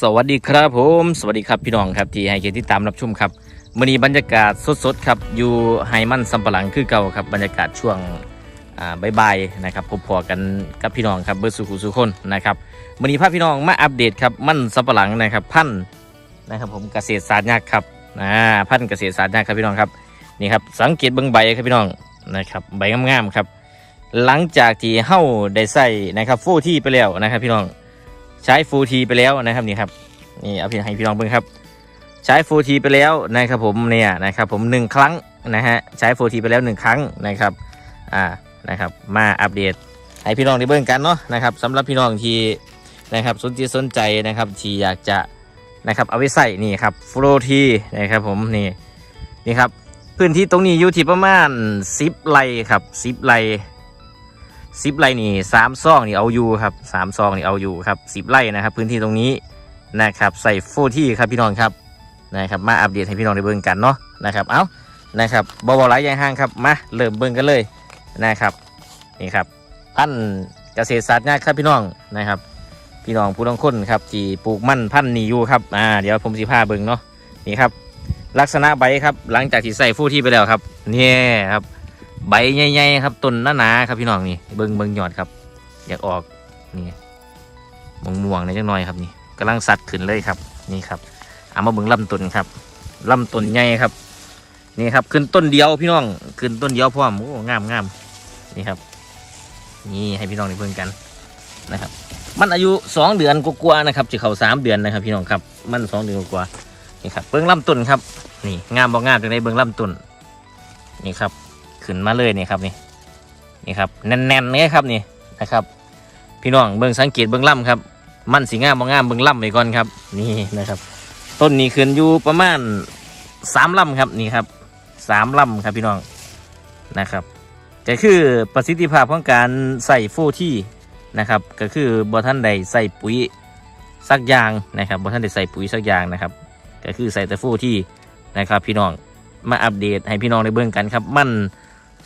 สวัสดีครับผม สวัสดีครับพี่น้องครับที่ให้เกียรติติดตามรับชมครับมื่อนี้บรรยากาศสดๆครับอยู่ไฮมันซัมปะหลังคือเก่าครับบรรยากาศช่วงอ่าบ่ายๆนะครับพบพอกันกับพี่น้องครับเบิร์สุขุสุคนนะครับมื่อนี้พาพี่น้องมาอัปเดตครับมันซัมปะหลังนะครับพันธุ์นะครับผมเกษตรศาสตร์ยากครับอ่าพันธุ์เกษตรศาสตร์ยากครับพี่น้องครับนี่ครับสังเกตเบื้องใบครับพี่น้องนะครับใบงามๆครับ หลังจากที่เฮ้าได้ใส่นะครับฟูที่ไปแล้วนะครับพี่น้อง ใช้ฟูทีไปแล้วนะครับนี่ครับนี่เอาพี่ให้พี่น้องเบิ่งครับ ใช้ฟูทีไปแล้วนะครับผมเนี่ยนะครับผมหนึ่งครั้งนะฮะใช้ฟูทีไปแล้วหนึ่งครั้งนะครับอ่านะครับมาอัปเดตให้พี่น้องได้เบิ่งกันเนาะนะครับสำหรับพี่น้องที่นะครับสนใจสนใจนะครับที่อยากจะนะครับเอาไว้ใส่นี่ครับฟูทีนะครับผมนี่นี่ครับพื้นที่ตรงนี้อยู่ที่ประมาณ10ไร่ครับ10ไร่ สิบไร่นี่สามซองนี่เอาอยู่ครับสามซองนี่เอาอยู่ครับสิบไร่นะครับ พื้นที่ตรงนี้นะครับใส่โฟที่ครับพี่น้องครับนะครับมาอัปเดตให้พี่น้องได้เบิ่งกันเนาะนะครับเอานะครับบอบอไลายางห้างครับมาเริ่มเบิ่งกันเลยนะครับนี่ครับพันเกษตรศาสตร์นะครับพี่น้องนะครับ พี่น้องผู้ต้องคนครับที่ปลูกมันพันนี่อยู่ครับอ่าเดี๋ยวผมสิพาเบิ่งเนาะนี่ครับลักษณะใบครับหลังจากที่ใส่ฟูที่ไปแล้วครับเนี่ยครับ ใบใหญ่ๆครับต้นหนาๆครับพี่น้องนี่เบิงเบิงยอดครับ อยากออกนี่ม่วงม่วงในจังหน่อยครับนี่กำลังสัดขึ้นเลยครับนี่ครับเอามาเบิงลำต้นครับลำต้นใหญ่ครับ นี่ครับขึ้นต้นเดียวพี่น้องขึ้นต้นเดียวพร้อมโอ้งามงามนี่ครับ นี่ให้พี่น้องได้เบิ่งกันนะครับ มันอายุสองเดือนกว่าๆนะครับจะเข้าสามเดือนนะครับ พี่น้องครับมันสองเดือนกว่านี่ครับเบิ้งลำต้นครับ นี่งามบ่งามจังไดเบิ้งลำต้นนี่ครับ ขึ้นมาเลยนี่ครับนี่นี่ครับแน่นๆเลยครับนี่นะครับ พี่น้องเบิ่งสังเกตเบิ่งล่ำครับ มันสีงามบ่งงามเบิ่งล่ำไปก่อนครับ นี่นะครับ ต้นนี้ขึ้นอยู่ประมาณสามลำครับนี่ครับสามลำครับพี่น้องนะครับก็คือประสิทธิภาพของการใส่โฟที่นะครับ ก็คือบอท่านใดใส่ปุ๋ยสักอย่างนะครับบอท่านใดใส่ปุ๋ยสักอย่างนะครับ ก็คือใส่แต่โฟที่นะครับ พี่น้องมาอัปเดตให้พี่น้องได้เบิ่งกันครับมัน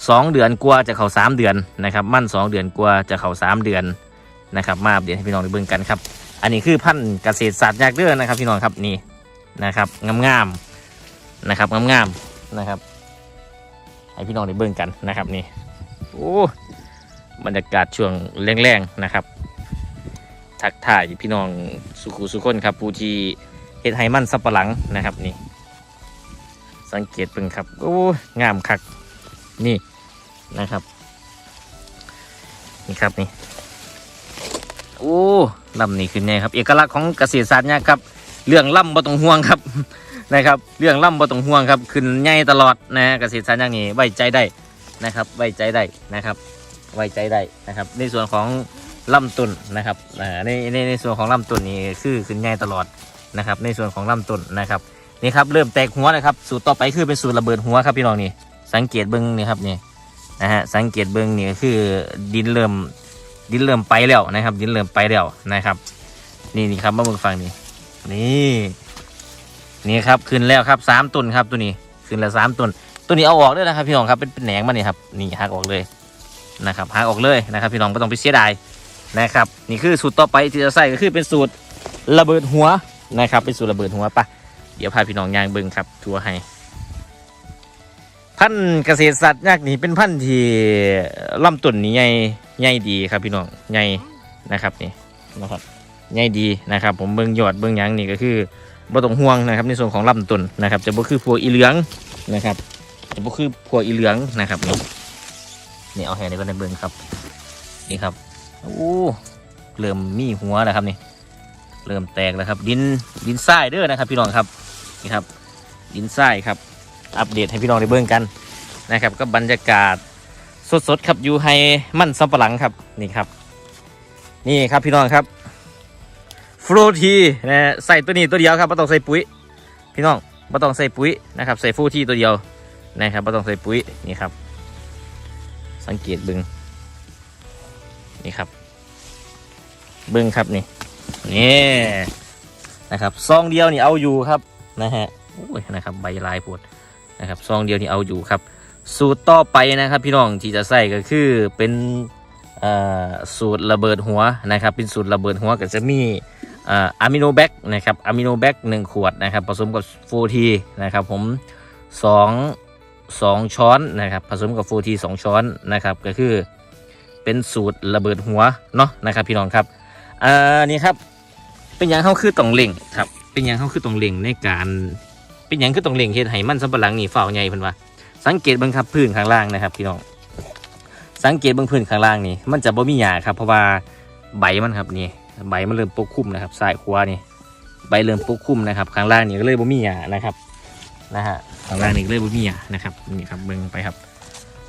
สองเดือนกว่าจะเข้าสามเดือนนะครับมั่นสองเดือนกว่าจะเข้าสามเดือนนะครับมาอัปเดตให้พี่น้องได้เบิ่งกันครับ อันนี้คือพันธุ์เกษตรศาสตร์ยากเด้อนะครับพี่น้องครับนี่นะครับงามๆนะครับงามๆนะครับ ให้พี่น้องได้เบิ่งกันนะครับนี่โอ้บรรยากาศช่วงแรงๆนะครับ ทักทายพี่น้องสุขุสุคนครับผู้ที่เฮ็ดไฮมันสับปะหลังนะครับนี่ สังเกตเบิ่งครับโอ้งามคัก นี่นะครับ นี่ครับนี่โอ้ลำนี่ขึ้นไงครับ เอกลักษณ์ของเกษตรศาสตร์เนี่ยครับ เรื่องล่ำบ่ต้องห่วงครับนะครับ เรื่องล่ำบ่ต้องห่วงครับขึ้นใหญ่ตลอดนะเกษตรศาสตร์อย่างนี้ไว้ใจได้นะครับ ไว้ใจได้นะครับ ไว้ใจได้นะครับ ในส่วนของลำต้นนะครับในในในส่วนของลำต้นนี่คือขึ้นใหญ่ตลอดนะครับ ในส่วนของลำต้นนะครับนี่ครับเริ่มแตกหัวแล้วครับ สูตรต่อไปคือเป็นสูตรระเบิดหัวครับพี่น้องนี่ สังเกตเบิ้งนี่ครับนี่นะฮะสังเกตเบิ้งนี่คือดินเริ่มดินเริ่มไปแล้วนะครับ ดินเริ่มไปแล้วนะครับ นี่นี่ครับมาเบิ่งฟังนี่นี่นี่ครับขึ้นแล้วครับสามต้นครับตัวนี้ขึ้นแล้วสามต้นตัวนี้เอาออกเลยนะครับพี่น้องครับเป็นเป็นแหนงมันนี่ครับนี่หักออกเลยนะครับหักออกเลยนะครับ พี่น้องไม่ต้องไปเสียดายนะครับ นี่คือสูตรต่อไปที่จะใส่ก็คือเป็นสูตรระเบิดหัวนะครับ เป็นสูตรระเบิดหัวปะเดี๋ยวพาพี่น้องยางเบิงครับทัวร์ให้ พันธุ์เกษตรสัตว์ยากนี่เป็นพันธุ์ที่ลำต้นนี่ใหญ่ใหญ่ดีครับพี่น้องใหญ่นะครับนี่นะครับใหญ่ดีนะครับ ผมเบิงยอดเบิงยังนี่ก็คือบ่ต้องห่วงนะครับในส่วนของลำต้นนะครับ จะบ่คือพวกอีเหลืองนะครับจะบ่คือพวกอีเหลืองนะครับนี่นี่เอาแห่ในก็ในเบิงครับนี่ครับโอ้เริ่มมีหัวแล้วครับนี่เริ่มแตกแล้วครับ ดินดินทรายเด้อนะครับ พี่น้องครับนี่ครับ ดินทรายครับ อัปเดตให้พี่น้องได้เบิ่งกันนะครับ ก็บรรยากาศสดๆครับอยู่ให้มันสำปะหลังครับนี่ครับ นี่ครับพี่น้องครับฟลูทีนะใส่ตัวนี้ตัวเดียวครับไม่ต้องใส่ปุ๋ย พี่น้องไม่ต้องใส่ปุ๋ยนะครับ ใส่ฟลูทีตัวเดียวนะครับไม่ต้องใส่ปุ๋ยนี่ครับ สังเกตเบิ่งนี่ครับเบิ่งครับนี่นี่นะครับซองเดียวนี่เอาอยู่ครับนะฮะโอ้ยนะครับใบลายปวด นะครับซองเดียวนี่เอาอยู่ครับ สูตรต่อไปนะครับ พี่น้องที่จะใส่ก็คือเป็นสูตรระเบิดหัวนะครับ เป็นสูตรระเบิดหัวก็จะมีอะมิโนแบคนะครับอะมิโนแบคหนึ่งขวดนะครับ ผสมกับฟูทีนะครับผมสองสองช้อนนะครับ ผสมกับฟูทีสองช้อนนะครับ ก็คือเป็นสูตรระเบิดหัวเนาะนะครับพี่น้องครับอ่านี่ครับเป็นอย่างเขาคือต้องเล่งครับ เป็นอย่างเขาคือต้องเล่งในการ เป็นอย่างคือต้องเล่งเฮ็ดให้มันสำปะหลังนี่ฝ่าวใหญ่เพิ่นว่า สังเกตเบิ่งครับพื้นข้างล่างนะครับพี่น้องสังเกตเบื้องพื้นข้างล่างนี่มันจะบ่มีหญ้าครับเพราะว่าใบมันครับนี่ใบมันเริ่มปกคลุมนะครับซ้ายขวานี่ใบเริ่มปกคลุมนะครับข้างล่างนี่ก็เลยบ่มีหญ้านะครับนะฮะข้างล่างนี่ก็เลยบ่มีหญ้านะครับนี่ครับเบิ่งไปครับ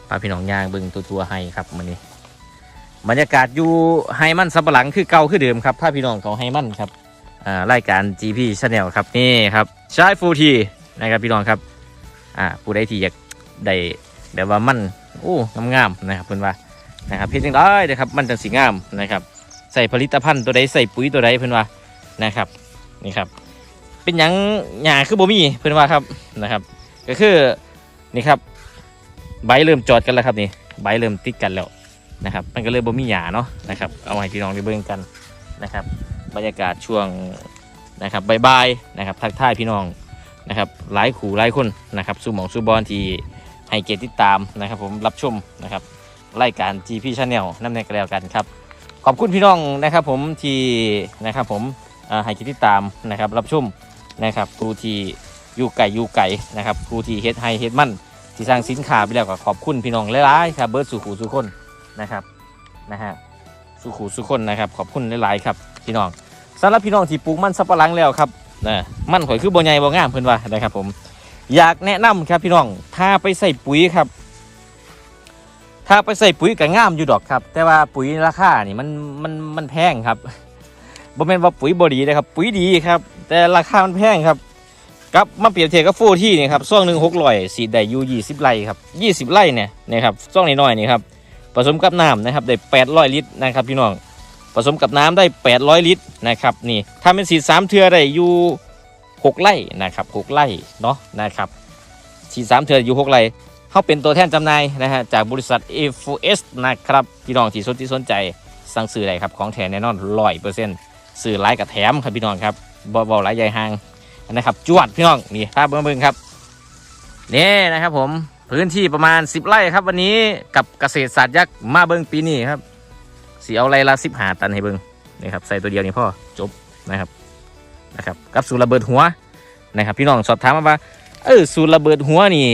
พาพี่น้องย่างเบิ่งตัวตัวๆให้ครับมันนี่บรรยากาศอยู่ไฮมันสับปะหลังคือเก่าคือเดิมครับพาพี่น้องเขาไฮมันครับ รายการ GP Channel ครับนี่ครับใช้ฟูทีนะครับพี่น้องครับอ่าผู้ใดที่อยากได้แบบว่ามันโอ้งามๆนะครับเพื่อนว่านะครับเพียงได้นะครับมันจังสีงามนะครับ ใส่ผลิตภัณฑ์ตัวใดใส่ปุ๋ยตัวใดเพื่อนว่านะครับนี่ครับ เป็นหยังหญ้าคือบ่มีเพื่อนว่าครับนะครับ ก็คือนี่ครับใบเริ่มจอดกันแล้วครับนี่ใบเริ่มติดกันแล้วนะครับ มันก็เลยบ่มีหญ้าเนาะนะครับเอาให้พี่น้องได้เบิ่งกันนะครับ บรรยากาศช่วงนะครับบายๆนะครับทักทายพี่น้องนะครับหลายขู่หลายคนนะครับสู่หมองสู่บอลที่ให้เกียรติติดตามนะครับ ผมรับชมนะครับรายการ GP Channel นั่นกแล้วกันครับ ขอบคุณพี่น้องนะครับ ผมที่นะครับผมให้เกียรติติดตามนะครับ รับชมนะครับครูที่อยู่ไก่อยู่ไก่นะครับครูที่เฮ็ดให้เฮ็ดมั่นที่สร้างสินค้าไปแล้วก็ขอบคุณพี่น้องหลายๆครับเบิร์ดสุขูสุคนนะครับนะฮะสุขูสุคนนะครับ ขอบคุณหลายๆครับพี่น้อง สำหรับพี่น้องที่ปลูกมันสับปะหลังแล้วครับนะมันข่อยคือบ่ใหญ่บ่งามเพิ่นว่านะครับผม อยากแนะนำครับพี่น้องถ้าไปใส่ปุ๋ยครับ ถ้าไปใส่ปุ๋ยก็งามอยู่ดอกครับ แต่ว่าปุ๋ยราคานี่มันมันมันแพงครับบ่แม่นว่าปุ๋ยบ่ดีนะครับปุ๋ยดีครับ แต่ราคามันแพงครับกับมาเปรียบเทียบกับฟูที่นี่ครับซ่องหนึ่งหกร้อยสีได้อยู่ยี่สิบไร่ครับยี่สิบไร่เนี่ยนะครับซ่องน้อยๆนี่ครับผสมกับน้ำนะครับได้แปดร้อยลิตรนะครับพี่น้อง ผสมกับน้ำได้แปดร้อยลิตรนะครับนี่ถ้าเป็นสีสามเทือได้อยู่หกไร่นะครับหกไร่เนาะนะครับฉีสามเถื่ออยู่หกไร่เขาเป็นตัวแทนจำหน่ายนะฮะจากบริษัท f s นะครับพี่น้องที่สนที่สนใจสั่งซื้อได้ครับของแถมแน่นอนร้อยเปอร์เซ็นต์ซื้อหลายกับแถมครับพี่น้องครับบอบอหลายใหญ่ห่างนะครับจวดพี่น้องนี่ภาพเบิ้องๆครับนี่นะครับผมพื้นที่ประมาณ 10 ไร่ครับวันนี้กับเกษตรศาสตร์ยักษ์มาเบิ้งปีนี้ครับ สีเอาไรละสิบหาตันให้เบิงนี่ครับใส่ตัวเดียวนี่พ่อจบนะครับนะครับกับสูตรระเบิดหัวนะครับพี่น้องสอบถามมาว่าเออสูตรระเบิดหัวนี่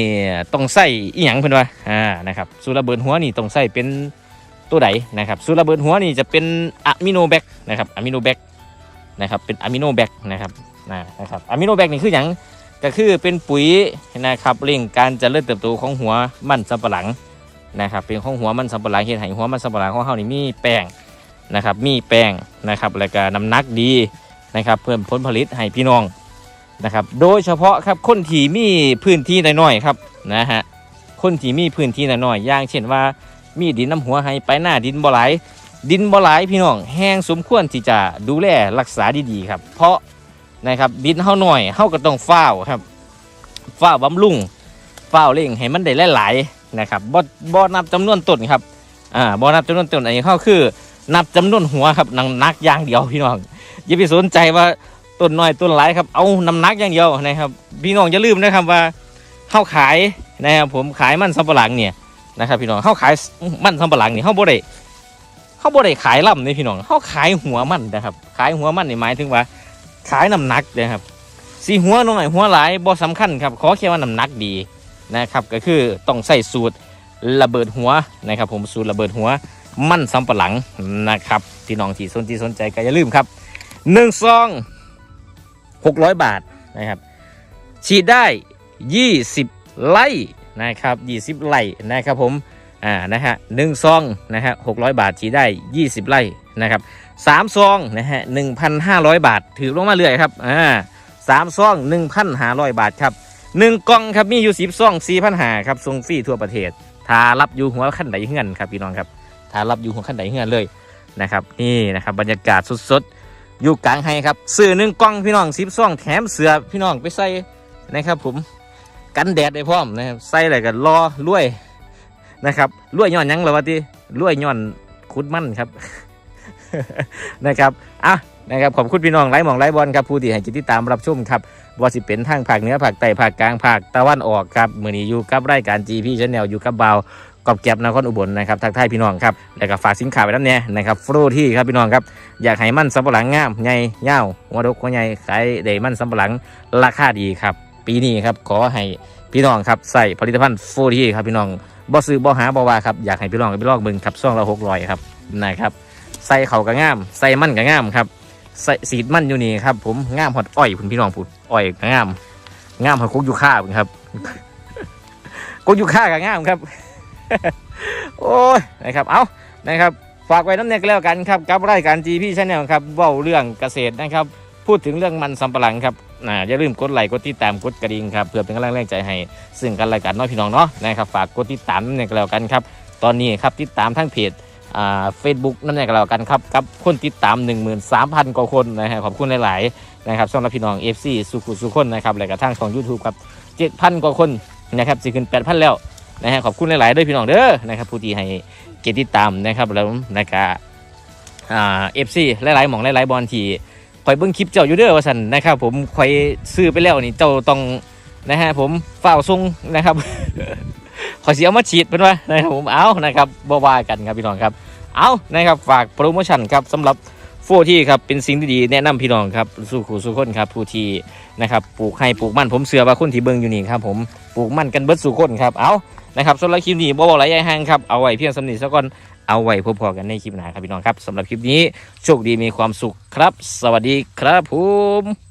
ต้องใส่อีหยังเพื่อนว่าอ่านะครับสูตรระเบิดหัวนี่ต้องใส่เป็นตัวใดนะครับสูตรระเบิดหัวนี่จะเป็นอะมิโนแบคนะครับอะมิโนแบคนะครับเป็นอะมิโนแบคนะครับนะนะครับอะมิโนแบคนี่คืออย่างก็คือเป็นปุ๋ยนะครับเร่งการเจริญเติบโตของหัวมันสำปะหลัง นะครับเป็นของหัวมันสำปะหลังเห็ดให้หัวมันสำปะหลังของเฮานี่มีแป้งนะครับมีแป้งนะครับแล้วก็น้ำหนักดีนะครับเพิ่มผลผลิตให้พี่น้องนะครับโดยเฉพาะครับคนที่มีพื้นที่น้อยๆครับนะฮะคนที่มีพื้นที่น้อยๆอย่างเช่นว่ามีดินน้ำหัวให้ไปหน้าดินบ่ไหลดินบ่ไหลพี่น้องแห้งสมควรที่จะดูแลรักษาดีๆครับ เพราะนะครับดินเฮาหน่อยเฮาก็ต้องเฝ้าครับเฝ้าบำรุงเฝ้าเร่งให้มันได้หลายๆ นะครับบ่บ่นับจำนวนต้นครับอ่าบ่นับจำนวนต้นอันนี้เขาคือ นับจำนวนหัวครับนันักอย่างเดียวพี่น้องอย่าไปสนใจว่าต้นน้อยต้นหลายครับเอาน้ำหนักอย่างเดียวนะครับ พี่น้องอย่าลืมนะครับว่าเข้าขายนะครับผมขายมันสำปะหลังเนี่ยนะครับพี่น้องเข้าขายมันสำปะหลังเนี่ยเข้าบ่ได้เข้าบ่ได้ขายล่ำนี่พี่น้องเข้าขายหัวมันนะครับ ขายหัวมันนี่หมายถึงว่า ขายน้ำหนักนะครับสีหัวน้อยหัวหลายบ่สำคัญครับขอแค่ว่าน้ำหนักดี นะครับก็คือต้องใส่สูตรระเบิดหัวนะครับ ผมสูตรระเบิดหัวมั่นสำปะหลังนะครับพี่น้องที่สนที่สนใจก็อย่าลืมครับหนึ่งซองหกร้อยบาทนะครับฉีดได้ยี่สิบไร่นะครับยี่สิบไร่นะครับผมอ่านะฮะหนึ่งซองนะฮะหกร้อยบาทฉีดได้ยี่สิบไร่นะครับสามซองนะฮะหนึ่งพันห้าร้อยบาทถือลงมาเรื่อยครับอ่าสามซองหนึ่งพันห้าร้อยบาทครับ หนึ่งกล่องครับมีอยู่สิบซองสี่พันหาครับส่งฟรีทั่วประเทศถ้ารับอยู่หัวขั้นใดเฮือนครับพี่น้องครับถ้ารับอยู่ของขั้นใดเฮือนเลยนะครับนี่นะครับบรรยากาศสดๆอยู่กลางไฮครับซื้อหนึ่งกล่องพี่น้องสิบซองแถมเสือพี่น้องไปใส่นะครับ ผมกันแดดได้พร้อมนะครับใส่อะไรกันรอรวยนะครับรวยย้อนยังหรอวะที่รวยย้อนคุดมั่นครับนะครับอะ นะครับขอบคุณพี่น้องไลฟ์หมองไลฟ์บอลครับผู้ที่ให้ติดตามรับชมครับว่าสิเป็นทางภาคเหนือภาคใต้ภาคกลางภาคตะวันออกครับมือนี้อยู่กับรายการ GP Channel อยู่กับเบาวกอบแก็บนครอุบลนะครับทักทายพี่น้องครับแล้วก็ฝากสินค้าไว้น้ำเนี่ยนะครับฟรูที่ครับพี่น้องครับอยากให้มันสำปะหลังงามใหญ่เง่าวหัวดกหัวใหญ่ขายได้มันสำปะหลังราคาดีครับ ปีนี้ครับขอให้พี่น้องครับใส่ผลิตภัณฑ์ฟรูที่ครับพี่น้องบ่ซื้อบ่หาบ่ว่าครับอยากให้พี่น้องไปลองเบิ่งครับซ่องละหกร้อยครับนะครับใส่เขาก็งามใส่มันก็งามครับ ใส่สีดมันอยู่นี่ครับ ผมงามหอดอ้อยคุณพี่น้องพูดอ้อยงาม งามหอดคุกยูค่าครับคุกยูค่าก็งามครับ โอ้ยนะครับ เอานะครับฝากไว้น้ำเนยกแล้วกันครับกับรายการ GP Channel ครับเว้าเรื่องเกษตรนะครับ พูดถึงเรื่องมันสำปะหลังครับนะอย่าลืมกดไลค์กดติดตามกดกระดิ่งครับเพื่อเป็นกำลังแรงใจให้ซึ่งกันรายการน้อยพี่น้องเนาะนะครับฝากกดติดตามน้ำเนยกแล้วกันครับ ตอนนี้ครับติดตามทั้งเพจ เฟซบุ๊กนั่นเองก็แล้วกันครับกับคนติดตาม 13,000 กว่าคนนะฮะขอบคุณหลาย ๆ นะครับสำหรับพี่น้อง FC สุขุสุขคนนะครับแล้วก็ทางช่อง YouTube ครับ 7,000 กว่าคนนะครับสิขึ้น8,000 แล้วนะฮะขอบคุณหลาย ๆ ด้วยพี่น้องเด้อนะครับผู้ที่ให้เกียรติติดตามนะครับแล้วนะครับอ่า FC หลาย ๆ หมองหลาย ๆ บอลที่คอยเบิ่งคลิปเจ้าอยู่เด้อว่าสันนะครับผมคอยซื้อไปแล้วนี่เจ้าต้องนะฮะผมเฝ้าวส่งนะครับ ขอเสียมาฉีดเป็นว่านะครับผมเอานะครับบ่ว่ากันครับพี่น้องครับ เอานะครับฝากโปรโมชั่นครับสำหรับโฟที่ครับเป็นสิ่งที่ดีแนะนำพี่น้องครับสู่ขู่สู่คนครับผู้ที่นะครับปลูกให้ปลูกมันผมเสือว่าคนที่เบิ่งอยู่นี่ครับผมปลูกมันกันเบิดสู่คนครับเอานะครับสำหรับคลิปนี้บ่บอกหลายอยางห่างครับเอาไว้เพียงสำนีซะก่อนเอาไว้พบพอกันในคลิปหน้าครับพี่น้องครับสำหรับคลิปนี้โชคดีมีความสุขครับ สวัสดีครับผม